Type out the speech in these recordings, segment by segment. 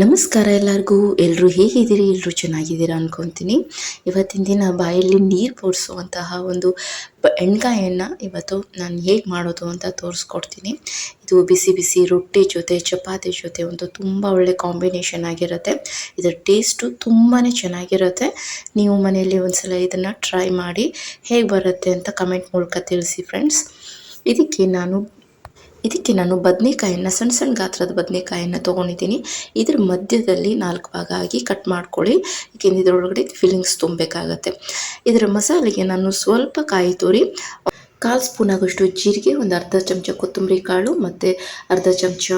ನಮಸ್ಕಾರ ಎಲ್ಲರಿಗೂ. ಎಲ್ಲರೂ ಹೇಗಿದ್ದೀರಿ? ಎಲ್ಲರೂ ಚೆನ್ನಾಗಿದ್ದೀರಾ ಅಂದ್ಕೊತೀನಿ ಇವತ್ತಿನ ದಿನ ಬಾಯಲ್ಲಿ ನೀರು ಪೋರಿಸುವಂತಹ ಒಂದು ಎಣ್ಗಾಯನ್ನು ಇವತ್ತು ನಾನು ಹೇಗೆ ಮಾಡೋದು ಅಂತ ತೋರಿಸ್ಕೊಡ್ತೀನಿ. ಇದು ಬಿಸಿ ಬಿಸಿ ರೊಟ್ಟಿ ಜೊತೆ, ಚಪಾತಿ ಜೊತೆ ಒಂದು ತುಂಬ ಒಳ್ಳೆ ಕಾಂಬಿನೇಷನ್ ಆಗಿರುತ್ತೆ. ಇದರ ಟೇಸ್ಟು ತುಂಬಾ ಚೆನ್ನಾಗಿರುತ್ತೆ. ನೀವು ಮನೆಯಲ್ಲಿ ಒಂದ್ಸಲ ಇದನ್ನು ಟ್ರೈ ಮಾಡಿ ಹೇಗೆ ಬರುತ್ತೆ ಅಂತ ಕಮೆಂಟ್ ಮೂಲಕ ತಿಳಿಸಿ ಫ್ರೆಂಡ್ಸ್. ಇದಕ್ಕೆ ನಾನು ಇದಕ್ಕೆ ನಾನು ಬದನೆಕಾಯನ್ನು ಸಣ್ಣ ಸಣ್ಣ ಗಾತ್ರದ ಬದನೆಕಾಯನ್ನು ತೊಗೊಂಡಿದ್ದೀನಿ. ಇದ್ರ ಮಧ್ಯದಲ್ಲಿ ನಾಲ್ಕು ಭಾಗ ಆಗಿ ಕಟ್ ಮಾಡ್ಕೊಳ್ಳಿ. ಏಕೆಂದರೆ ಇದರೊಳಗಡೆ ಫಿಲ್ಲಿಂಗ್ಸ್ ತುಂಬಬೇಕಾಗತ್ತೆ. ಇದರ ಮಸಾಲೆಗೆ ನಾನು ಸ್ವಲ್ಪ ಕಾಯಿ ತುರಿ, ಕಾಲು ಸ್ಪೂನ್ ಆಗೋಷ್ಟು ಜೀರಿಗೆ, ಒಂದು ಅರ್ಧ ಚಮಚ ಕೊತ್ತಂಬರಿ ಕಾಳು ಮತ್ತು ಅರ್ಧ ಚಮಚ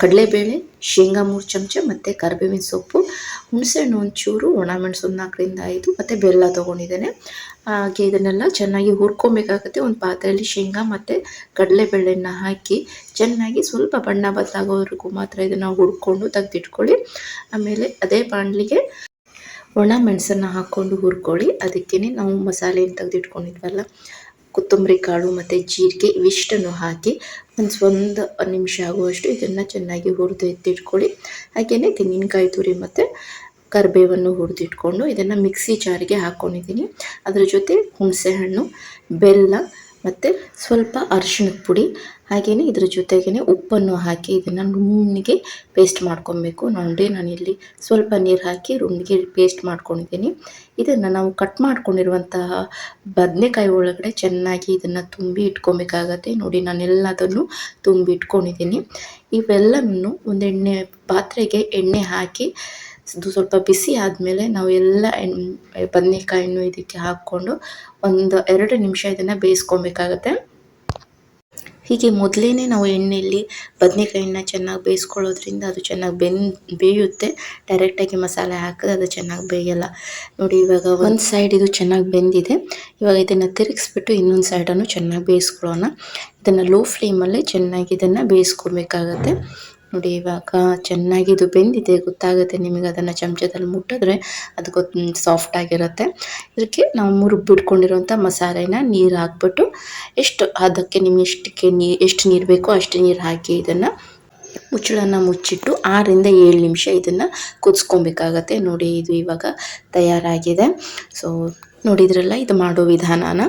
ಕಡಲೆಬೇಳೆ, ಶೇಂಗಾ ಮೂರು ಚಮಚ ಮತ್ತು ಕರಿಬೇವಿನ ಸೊಪ್ಪು ಹುಣಸೆಹಣ್ಣು ಒಂಚೂರು ಒಣಮೆಣಸು ಒಂದು ನಾಲ್ಕರಿಂದ ಐದು, ಮತ್ತು ಬೆಲ್ಲ ತೊಗೊಂಡಿದ್ದೇನೆ. ಹಾಗೆ ಇದನ್ನೆಲ್ಲ ಚೆನ್ನಾಗಿ ಹುರ್ಕೊಬೇಕಾಗುತ್ತೆ. ಒಂದು ಪಾತ್ರೆಯಲ್ಲಿ ಶೇಂಗಾ ಮತ್ತು ಕಡಲೆಬೇಳೆನ ಹಾಕಿ ಚೆನ್ನಾಗಿ ಸ್ವಲ್ಪ ಬಣ್ಣ ಬದಲಾಗೋವರೆಗೂ ಮಾತ್ರ ಇದನ್ನು ಹುರ್ಕೊಂಡು ತೆಗೆದಿಟ್ಕೊಳ್ಳಿ. ಆಮೇಲೆ ಅದೇ ಬಾಣಲಿಗೆ ಒಣ ಮೆಣಸನ್ನು ಹಾಕ್ಕೊಂಡು ಹುರ್ಕೊಳ್ಳಿ. ಅದಕ್ಕೇ ನಾವು ಮಸಾಲೆಯನ್ನು ತೆಗೆದಿಟ್ಕೊಂಡಿದ್ವಲ್ಲ ಕೊತ್ತಂಬರಿ ಕಾಳು ಮತ್ತು ಜೀರಿಗೆ ಇವಿಷ್ಟನ್ನು ಹಾಕಿ ಒಂದು ಒಂದು ನಿಮಿಷ ಆಗುವಷ್ಟು ಇದನ್ನು ಚೆನ್ನಾಗಿ ಹುರಿದು ಎತ್ತಿಟ್ಕೊಳ್ಳಿ. ಹಾಗೆಯೇ ತೆಂಗಿನಕಾಯಿ ತುರಿ ಮತ್ತು ಕರಿಬೇವನ್ನು ಹುರಿದಿಟ್ಕೊಂಡು ಇದನ್ನು ಮಿಕ್ಸಿ ಜಾರಿಗೆ ಹಾಕ್ಕೊಂಡಿದ್ದೀನಿ ಅದರ ಜೊತೆ ಹುಣಸೆಹಣ್ಣು, ಬೆಲ್ಲ ಮತ್ತು ಸ್ವಲ್ಪ ಅರಿಶಿಣದ ಪುಡಿ ಹಾಗೆಯೇ ಇದ್ರ ಜೊತೆಗೇ ಉಪ್ಪನ್ನು ಹಾಕಿ ಇದನ್ನು ನುಣ್ಣಗೆ ಪೇಸ್ಟ್ ಮಾಡ್ಕೊಬೇಕು. ನೋಡಿ ನಾನಿಲ್ಲಿ ಸ್ವಲ್ಪ ನೀರು ಹಾಕಿ ರುಣ್ಣಿಗೆ ಪೇಸ್ಟ್ ಮಾಡ್ಕೊಂಡಿದ್ದೀನಿ. ಇದನ್ನು ನಾವು ಕಟ್ ಮಾಡ್ಕೊಂಡಿರುವಂತಹ ಬದನೆಕಾಯಿ ಒಳಗಡೆ ಚೆನ್ನಾಗಿ ಇದನ್ನು ತುಂಬಿ ಇಟ್ಕೊಬೇಕಾಗತ್ತೆ. ನೋಡಿ, ನಾನೆಲ್ಲದನ್ನು ತುಂಬಿ ಇಟ್ಕೊಂಡಿದ್ದೀನಿ. ಇವೆಲ್ಲವನ್ನು ಒಂದು ಎಣ್ಣೆ ಪಾತ್ರೆಗೆ ಎಣ್ಣೆ ಹಾಕಿ ಇದು ಸ್ವಲ್ಪ ಬಿಸಿ ಆದಮೇಲೆ ನಾವು ಎಲ್ಲ ಎಣ್ಣೆ ಬದನೆಕಾಯನ್ನು ಇದಕ್ಕೆ ಹಾಕ್ಕೊಂಡು ಒಂದು ಎರಡು ನಿಮಿಷ ಇದನ್ನು ಬೇಯಿಸ್ಕೊಬೇಕಾಗತ್ತೆ. ಹೀಗೆ ಮೊದಲೇ ನಾವು ಎಣ್ಣೆಯಲ್ಲಿ ಬದನೆಕಾಯಿನ ಚೆನ್ನಾಗಿ ಬೇಯಿಸ್ಕೊಳ್ಳೋದ್ರಿಂದ ಅದು ಚೆನ್ನಾಗಿ ಬೆನ್, ಬೇಯುತ್ತೆ. ಡೈರೆಕ್ಟಾಗಿ ಮಸಾಲೆ ಹಾಕಿದ್ರೆ ಅದು ಚೆನ್ನಾಗಿ ಬೇಯಲ್ಲ. ನೋಡಿ ಇವಾಗ ಒಂದು ಸೈಡ್ ಇದು ಚೆನ್ನಾಗಿ ಬೆಂದಿದೆ. ಇವಾಗ ಇದನ್ನು ತಿರುಗಿಸ್ಬಿಟ್ಟು ಇನ್ನೊಂದು ಸೈಡನ್ನು ಚೆನ್ನಾಗಿ ಬೇಯಿಸ್ಕೊಳ್ಳೋಣ. ಇದನ್ನು ಲೋ ಫ್ಲೇಮಲ್ಲೇ ಚೆನ್ನಾಗಿ ಇದನ್ನು ಬೇಯಿಸ್ಕೊಬೇಕಾಗತ್ತೆ. ನೋಡಿ, ಇವಾಗ ಚೆನ್ನಾಗಿ ಇದು ಬೆಂದಿದೆ. ಗೊತ್ತಾಗುತ್ತೆ ನಿಮಗೆ ಅದನ್ನು ಚಮಚದಲ್ಲಿ ಮುಟ್ಟಿದ್ರೆ ಅದು ಗೊತ್ತು ಸಾಫ್ಟ್ ಆಗಿರುತ್ತೆ. ಇದಕ್ಕೆ ನಾವು ಮುರುಬಿಟ್ಕೊಂಡಿರುವಂಥ ಮಸಾಲೆನ ನೀರು ಹಾಕ್ಬಿಟ್ಟು ಎಷ್ಟು ಅದಕ್ಕೆ ನಿಮಗೆ ಎಷ್ಟಕ್ಕೆ ನೀ, ಎಷ್ಟು ನೀರು ಬೇಕೋ ಅಷ್ಟು ನೀರು ಹಾಕಿ ಇದನ್ನು ಮುಚ್ಚಳನ್ನು ಮುಚ್ಚಿಟ್ಟು ಆರರಿಂದ ಏಳು ನಿಮಿಷ ಇದನ್ನು ಕುದಿಸ್ಕೊಬೇಕಾಗತ್ತೆ. ನೋಡಿ, ಇದು ಇವಾಗ ತಯಾರಾಗಿದೆ. ಸೊ ನೋಡಿದ್ರಲ್ಲ, ಇದು ಮಾಡೋ ವಿಧಾನನ.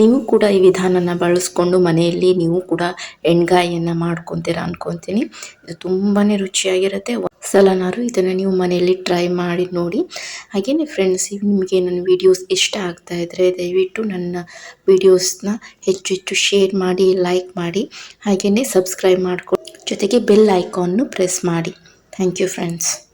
ನೀವು ಕೂಡ ಈ ವಿಧಾನನ ಬಳಸ್ಕೊಂಡು ಮನೆಯಲ್ಲಿ ನೀವು ಕೂಡ ಎಣ್ಗಾಯಿಯನ್ನು ಮಾಡ್ಕೊತೀರ ಅಂದ್ಕೊತೀನಿ ಇದು ತುಂಬಾ ರುಚಿಯಾಗಿರುತ್ತೆ. ಸಲನಾರು ಇದನ್ನು ನೀವು ಮನೆಯಲ್ಲಿ ಟ್ರೈ ಮಾಡಿ ನೋಡಿ. ಹಾಗೆಯೇ ಫ್ರೆಂಡ್ಸ್ ನಿಮಗೆ ನನ್ನ ವೀಡಿಯೋಸ್ ಇಷ್ಟ ಆಗ್ತಾ ಇದ್ದರೆ ದಯವಿಟ್ಟು ನನ್ನ ವೀಡಿಯೋಸ್ನ ಹೆಚ್ಚು ಹೆಚ್ಚು ಶೇರ್ ಮಾಡಿ ಲೈಕ್ ಮಾಡಿ. ಹಾಗೆಯೇ ಸಬ್ಸ್ಕ್ರೈಬ್ ಮಾಡ್ಕೊಂಡು ಜೊತೆಗೆ ಬೆಲ್ ಐಕಾನ್ನು ಪ್ರೆಸ್ ಮಾಡಿ. Thank you friends